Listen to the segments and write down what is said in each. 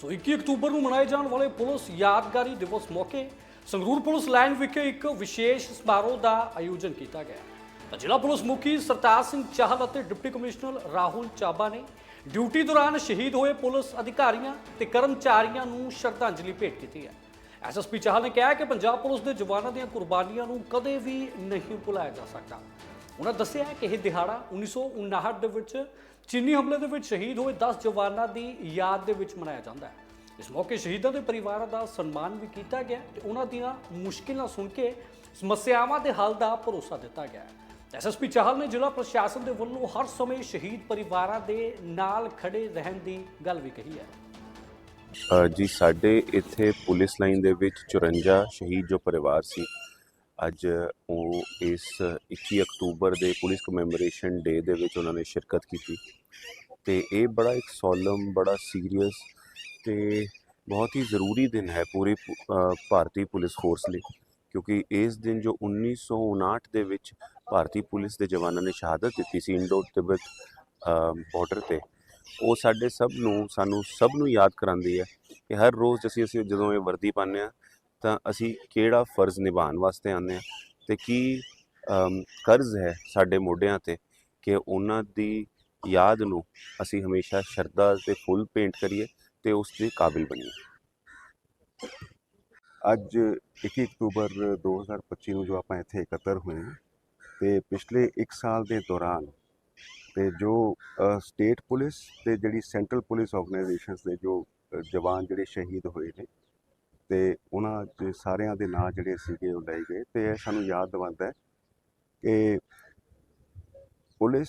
ਸੋ 21 October ਨੂੰ ਮਨਾਏ ਜਾਣ ਵਾਲੇ ਪੁਲਿਸ ਯਾਦਗਾਰੀ ਦਿਵਸ ਮੌਕੇ ਸੰਗਰੂਰ ਪੁਲਿਸ ਲਾਈਨ ਵਿਖੇ ਇੱਕ ਵਿਸ਼ੇਸ਼ ਸਮਾਰੋਹ ਦਾ ਆਯੋਜਨ ਕੀਤਾ ਗਿਆ। ਤਾਂ ਜ਼ਿਲ੍ਹਾ ਪੁਲਿਸ ਮੁਖੀ ਸਰਤਾਜ ਸਿੰਘ ਚਾਹਲ ਅਤੇ ਡਿਪਟੀ ਕਮਿਸ਼ਨਰ ਰਾਹੁਲ ਚਾਬਾ ਨੇ ਡਿਊਟੀ ਦੌਰਾਨ ਸ਼ਹੀਦ ਹੋਏ ਪੁਲਿਸ ਅਧਿਕਾਰੀਆਂ ਤੇ ਕਰਮਚਾਰੀਆਂ ਨੂੰ ਸ਼ਰਧਾਂਜਲੀ ਭੇਟ ਕੀਤੀ ਹੈ। ਐਸਐਸਪੀ ਚਾਹਲ ਨੇ ਕਿਹਾ ਕਿ ਪੰਜਾਬ ਪੁਲਿਸ ਦੇ ਜਵਾਨਾਂ ਦੀਆਂ ਕੁਰਬਾਨੀਆਂ ਨੂੰ ਕਦੇ ਵੀ ਨਹੀਂ ਭੁਲਾਇਆ ਜਾ ਸਕਦਾ। ਉਹਨਾਂ ਦੱਸਿਆ ਕਿ ਇਹ ਦਿਹਾੜਾ 1959 ਦੇ ਵਿੱਚ ਚੀਨੀ ਹਮਲੇ ਦੇ ਵਿੱਚ ਸ਼ਹੀਦ ਹੋਏ 10 ਜਵਾਨਾਂ ਦੀ ਯਾਦ ਦੇ ਵਿੱਚ ਮਨਾਇਆ ਜਾਂਦਾ ਹੈ। ਇਸ ਮੌਕੇ ਸ਼ਹੀਦਾਂ ਦੇ ਪਰਿਵਾਰਾਂ ਦਾ ਸਨਮਾਨ ਵੀ ਕੀਤਾ ਗਿਆ ਤੇ ਉਹਨਾਂ ਦੀਆਂ ਮੁਸ਼ਕਿਲਾਂ ਸੁਣ ਕੇ ਸਮੱਸਿਆਵਾਂ ਦੇ ਹੱਲ ਦਾ ਭਰੋਸਾ ਦਿੱਤਾ ਗਿਆ ਐਸਐਸਪੀ ਚਾਹਲ ਨੇ ਜ਼ਿਲ੍ਹਾ ਪ੍ਰਸ਼ਾਸਨ ਦੇ ਵੱਲੋਂ ਹਰ ਸਮੇਂ ਸ਼ਹੀਦ ਪਰਿਵਾਰਾਂ ਦੇ ਨਾਲ ਖੜੇ ਰਹਿਣ ਦੀ ਗੱਲ ਵੀ ਕਹੀ ਹੈ। ਜੀ, ਸਾਡੇ ਇੱਥੇ ਪੁਲਿਸ ਲਾਈਨ ਦੇ ਵਿੱਚ 54 ਸ਼ਹੀਦ ਜੋ ਪਰਿਵਾਰ ਸੀ ਅੱਜ ਉਹ ਇਸ 21 ਅਕਤੂਬਰ ਦੇ ਪੁਲਿਸ ਕਮੈਮੋਰੇਸ਼ਨ ਡੇ ਦੇ ਵਿੱਚ ਉਹਨਾਂ ਨੇ ਸ਼ਿਰਕਤ ਕੀਤੀ ਤੇ ਇਹ ਬੜਾ ਇੱਕ ਸੋਲਮ ਬੜਾ ਸੀਰੀਅਸ ਤੇ ਬਹੁਤ ਹੀ ਜ਼ਰੂਰੀ ਦਿਨ ਹੈ ਪੂਰੀ ਪੁ- ਭਾਰਤੀ ਪੁਲਿਸ ਫੋਰਸ ਲਈ ਕਿਉਂਕਿ ਇਸ ਦਿਨ ਜੋ 1959 ਦੇ ਵਿੱਚ ਭਾਰਤੀ ਪੁਲਿਸ ਦੇ ਜਵਾਨਾਂ ਨੇ ਸ਼ਹਾਦਤ ਦਿੱਤੀ ਸੀ ਇੰਡੋ ਤਿੱਬਤ ਬਾਰਡਰ ਤੇ, ਉਹ ਸਾਡੇ ਸਭ ਨੂੰ, ਸਾਨੂੰ ਸਭ ਨੂੰ ਯਾਦ ਕਰਾਉਂਦੀ ਹੈ ਕਿ ਹਰ ਰੋਜ਼ ਅਸੀਂ ਅਸੀਂ ਜਦੋਂ ਇਹ ਵਰਦੀ ਪਾਉਂਦੇ ਹਾਂ ਤਾਂ ਅਸੀਂ ਕਿਹੜਾ ਫਰਜ਼ ਨਿਭਾਉਣ ਵਾਸਤੇ ਆਉਂਦੇ ਹਾਂ ਤੇ ਕੀ ਕਰਜ਼ ਹੈ ਸਾਡੇ ਮੋਢਿਆਂ ਤੇ ਕਿ ਉਹਨਾਂ ਦੀ ਯਾਦ ਨੂੰ ਅਸੀਂ ਹਮੇਸ਼ਾ ਸ਼ਰਧਾ ਤੇ ਫੁੱਲ ਪੇਂਟ ਕਰੀਏ ਤੇ ਉਸ ਦੇ ਕਾਬਿਲ ਬਣੀਏ। ਅੱਜ 21 ਅਕਤੂਬਰ 2025 ਨੂੰ ਜੋ ਆਪਾਂ ਇੱਥੇ ਇਕੱਤਰ ਹੋਏ ਹਾਂ ਤੇ ਪਿਛਲੇ 1 ਸਾਲ ਦੇ ਦੌਰਾਨ ਤੇ ਜੋ ਸਟੇਟ ਪੁਲਿਸ ਤੇ ਜਿਹੜੀ ਸੈਂਟਰਲ ਪੁਲਿਸ ਆਰਗੇਨਾਈਜੇਸ਼ਨਸ ਦੇ ਜੋ ਜਵਾਨ ਜਿਹੜੇ ਸ਼ਹੀਦ ਹੋਏ ਨੇ ਤੇ ਉਹਨਾਂ ਦੇ ਸਾਰਿਆਂ ਦੇ ਨਾਂ ਜਿਹੜੇ ਸੀਗੇ ਉਹ ਲਏ ਗਏ ਤੇ ਇਹ ਸਾਨੂੰ ਯਾਦ ਦਿਵਾਉਂਦਾ ਹੈ ਕਿ ਪੁਲਿਸ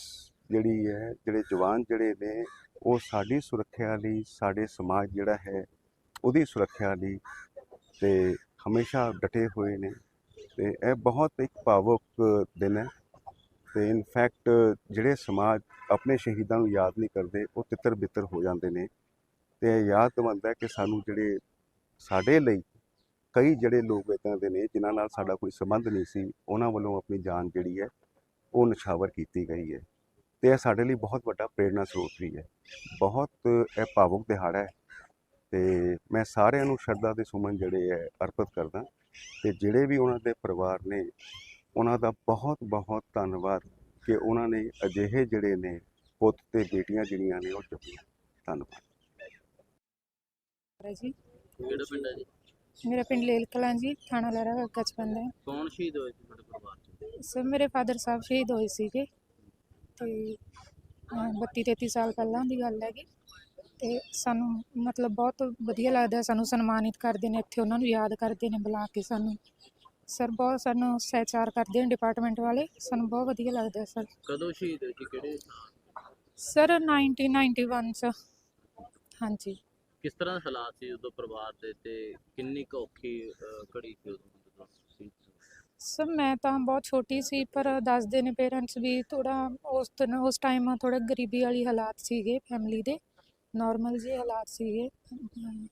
ਜਿਹੜੀ ਹੈ, ਜਿਹੜੇ ਜਵਾਨ ਜਿਹੜੇ ਨੇ, ਉਹ ਸਾਡੀ ਸੁਰੱਖਿਆ ਲਈ, ਸਾਡੇ ਸਮਾਜ ਜਿਹੜਾ ਹੈ, ਉਹਦੀ ਸੁਰੱਖਿਆ ਲਈ ਤੇ ਹਮੇਸ਼ਾ ਡਟੇ ਹੋਏ ਨੇ ਤੇ ਇਹ ਬਹੁਤ ਇੱਕ ਭਾਵੁਕ ਦਿਨ ਹੈ ਤੇ ਇਨਫੈਕਟ ਜਿਹੜੇ ਸਮਾਜ ਆਪਣੇ ਸ਼ਹੀਦਾਂ ਨੂੰ ਯਾਦ ਨਹੀਂ ਕਰਦੇ, ਉਹ ਤਿੱਤਰ ਬਿੱਤਰ ਹੋ ਜਾਂਦੇ ਨੇ ਤੇ ਇਹ ਯਾਦ ਦਿਵਾਉਂਦਾ ਕਿ ਸਾਨੂੰ ਜਿਹੜੇ ਸਾਡੇ ਲਈ ਕਈ ਜਿਹੜੇ ਲੋਕ ਇੱਦਾਂ ਦੇ ਨੇ, ਜਿਨ੍ਹਾਂ ਨਾਲ ਸਾਡਾ ਕੋਈ ਸੰਬੰਧ ਨਹੀਂ ਸੀ, ਉਹਨਾਂ ਵੱਲੋਂ ਆਪਣੀ ਜਾਨ ਜਿਹੜੀ ਹੈ, ਉਹ ਨਿਛਾਵਰ ਕੀਤੀ ਗਈ ਹੈ। ਤੇ ਇਹ ਸਾਡੇ ਲਈ ਬਹੁਤ ਵੱਡਾ ਪ੍ਰੇਰਨਾ ਸਰੋਤ ਵੀ ਹੈ। ਬਹੁਤ ਇਹ ਭਾਵੁਕ ਦਿਹਾੜਾ ਹੈ। ਤੇ ਮੈਂ ਸਾਰਿਆਂ ਨੂੰ ਸ਼ਰਧਾ ਦੇ ਸੁਮਨ ਜਿਹੜੇ ਹੈ, ਅਰਪਿਤ ਕਰਦਾ ਤੇ ਜਿਹੜੇ ਵੀ ਉਹਨਾਂ ਦੇ ਪਰਿਵਾਰ ਨੇ, ਉਹਨਾਂ ਦਾ ਬਹੁਤ ਬਹੁਤ ਧੰਨਵਾਦ ਕਿ ਉਹਨਾਂ ਨੇ ਅਜਿਹੇ ਜਿਹੜੇ ਨੇ, ਪੁੱਤ ਤੇ ਬੇਟੀਆਂ ਜਿਹੜੀਆਂ ਨੇ, ਉਹ ਚੁੱਕੀਆਂ। ਧੰਨਵਾਦ। ਜੀ। ਕਿਹੜਾ ਪਿੰਡ ਹੈ ਜੀ? ਮੇਰਾ ਪਿੰਡ ਲੇਲ ਕਲਾਂ ਜੀ ਥਾਣਾ ਲਹਿਰਾ ਹਲਕਾ ਚ ਪੈਂਦਾ ਹੈ ਕੌਣ ਸ਼ਹੀਦ ਹੋਏ ਸੀ ਤੁਹਾਡੇ ਪਰਿਵਾਰ ਚ? ਸਰ ਮੇਰੇ ਫਾਦਰ ਸਾਹਿਬ ਸ਼ਹੀਦ ਹੋਏ ਸੀਗੇ। ਤੇ 32 33 ਸਾਲ ਪਹਿਲਾਂ ਦੀ ਗੱਲ ਹੈਗੀ। ਤੇ ਸਾਨੂੰ ਮਤਲਬ ਬਹੁਤ ਵਧੀਆ ਲੱਗਦਾ ਸਾਨੂੰ ਸਨਮਾਨਿਤ ਕਰਦੇ ਨੇ ਇੱਥੇ ਉਹਨਾਂ ਨੂੰ ਯਾਦ ਕਰਦੇ ਨੇ ਬੁਲਾ ਕੇ ਸਾਨੂੰ। ਸਰ ਬਹੁਤ ਸਾਨੂੰ ਸਹਿਚਾਰ ਕਰਦੇ ਨੇ ਡਿਪਾਰਟਮੈਂਟ ਵਾਲੇ ਸਾਨੂੰ ਬਹੁਤ ਵਧੀਆ ਲੱਗਦਾ ਸਰ। ਕਦੋਂ ਸ਼ਹੀਦ ਹੋਏ ਸੀ? ਕਿਹੜੇ ਸਰ 1991 ਚ। ਹਾਂਜੀ। ਕਿਸ ਤਰ੍ਹਾਂ ਦੇ ਹਾਲਾਤ ਸੀ ਉਦੋਂ ਪਰਿਵਾਰ ਦੇ ਤੇ ਕਿੰਨੀ ਕੁ ਔਖੀ ਅਹ, ਘੜੀ ਸੀ ਉਦੋਂ ਜਦੋਂ ਸ਼ਹੀਦ ਸਰ ਮੈਂ ਤਾਂ ਬਹੁਤ ਛੋਟੀ ਸੀ ਪਰ ਦੱਸਦੇ ਨੇ ਪੇਰੈਂਟਸ ਵੀ ਥੋੜਾ ਉਸ ਦਿਨ ਉਸ ਟਾਈਮ ਥੋੜਾ ਗਰੀਬੀ ਵਾਲੀ ਹਾਲਾਤ ਸੀਗੇ ਫੈਮਿਲੀ ਦੇ ਨਾਰਮਲ ਜਿਹੇ ਹਾਲਾਤ ਸੀਗੇ। ਅਮ